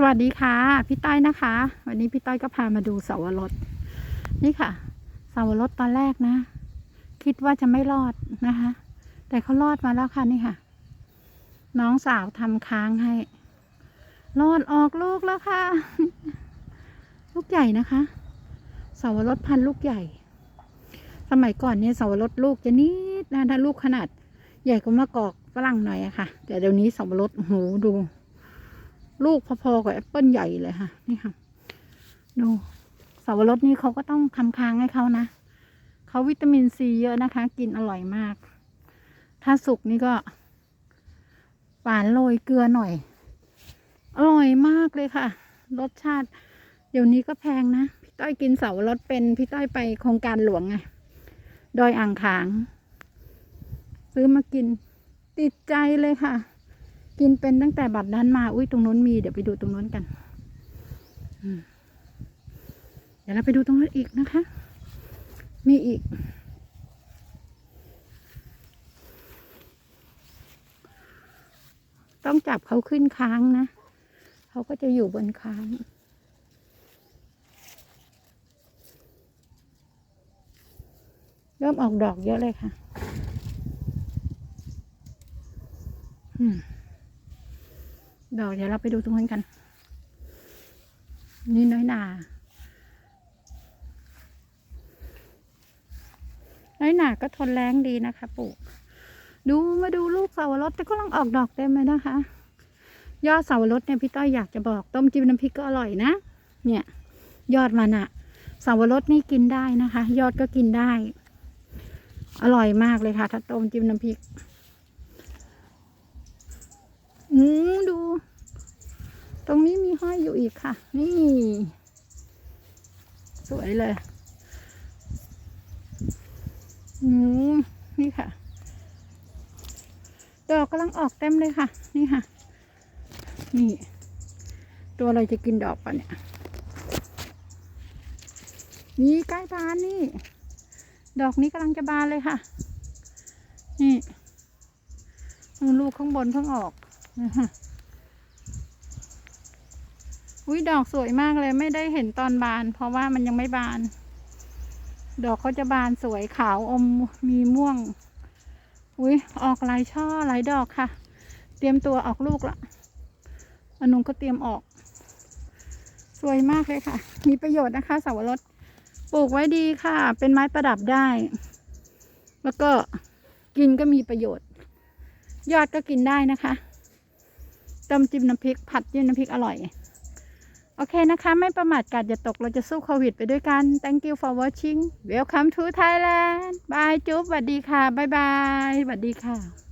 สวัสดีค่ะ พี่ต้อยนะคะ วันนี้พี่ต้อยก็พามาดูเสาวรสนี่ค่ะเสาวรสตอนแรกนะ คิดว่าจะไม่รอดนะคะ แต่เขารอดมาแล้วค่ะนี่ค่ะ น้องสาวทำค้างให้ รอดออกลูกแล้วค่ะ ลูกใหญ่นะคะเสาวรสพันลูกใหญ่ สมัยก่อนเนี่ยเสาวรสลูกจะนิดนะถ้าลูกขนาด ใหญ่กว่ามะกอกฝรั่งหน่อยอะค่ะ แต่เดี๋ยวนี้เสาวรสโหดู ลูกพอๆกับแอปเปิลใหญ่เลยค่ะ นี่ค่ะ ดูเสาวรสนี่เขาก็ต้องทำค้างให้เขานะเขาวิตามินซีเยอะนะคะ กินอร่อยมาก ถ้าสุกนี่ก็หวานโรยเกลือหน่อย อร่อยมากเลยค่ะ รสชาติ เดี๋ยวนี้ก็แพงนะ พี่ต้อยกินเสารสเป็น พี่ต้อยไปโครงการหลวงไง ดอยอ่างขาง ซื้อมากิน ติดใจเลยค่ะ กินเป็นตั้งแต่บัดนั้นมา อุ้ยตรงนู้นมี เดี๋ยวไปดูตรงนู้นกัน เดี๋ยวเราไปดูตรงนู้นอีกนะคะ มีอีก ต้องจับเขาขึ้นค้างนะ เขาก็จะอยู่บนค้างเริ่มออกดอกเยอะเลยค่ะ อืม ดอกเดี๋ยวเราไปดูตรงนั้นกัน นี่น้อยหนาน้อยหนาก็ทนแรงดีนะคะปลูก ดูมาดูลูกเสาวรสแต่ก็ลังออกดอกเต็มเลยนะคะ ยอดเสาวรสเนี่ยพี่ต้อยอยากจะบอกต้มจิ้มน้ำพริกก็อร่อยนะ เนี่ย ยอดมันอะเสาวรสนี่กินได้นะคะ ยอดก็กินได้ อร่อยมากเลยค่ะ ถ้าต้มจิ้มน้ำพริก อืม ตรงนี้มีห้อยอยู่อีกค่ะ นี่ สวยเลยอืมนี่ค่ะ ดอกกำลังออกเต็มเลยค่ะ นี่ค่ะ นี่ ตัวอะไรจะกินดอกปะเนี่ยนี่ใกล้บานนี่ ดอกนี้กำลังจะบานเลยค่ะ นี่ลูกข้างบนเพิ่งออกนะคะ อุ้ยดอกสวยมากเลยไม่ได้เห็นตอนบาน เพราะว่ามันยังไม่บาน ดอกเขาจะบานสวยขาวอมมีม่วง อุ้ยออกหลายช่อหลายดอกค่ะ เตรียมตัวออกลูกละอนุงก็เตรียมออก สวยมากเลยค่ะ มีประโยชน์นะคะเสาวรสปลูกไว้ดีค่ะ เป็นไม้ประดับได้ แล้วก็กินก็มีประโยชน์ ยอดก็กินได้นะคะต้มจิ้มน้ำพริกผัดจิ้มน้ำพริกอร่อย โอเคนะคะ ไม่ประมาทกาดอย่าตกเราจะสู้โควิดไปด้วยกัน thank you for watching welcome to Thailand บายจุ๊บสวัสดีค่ะบ๊ายบายสวัสดีค่ะ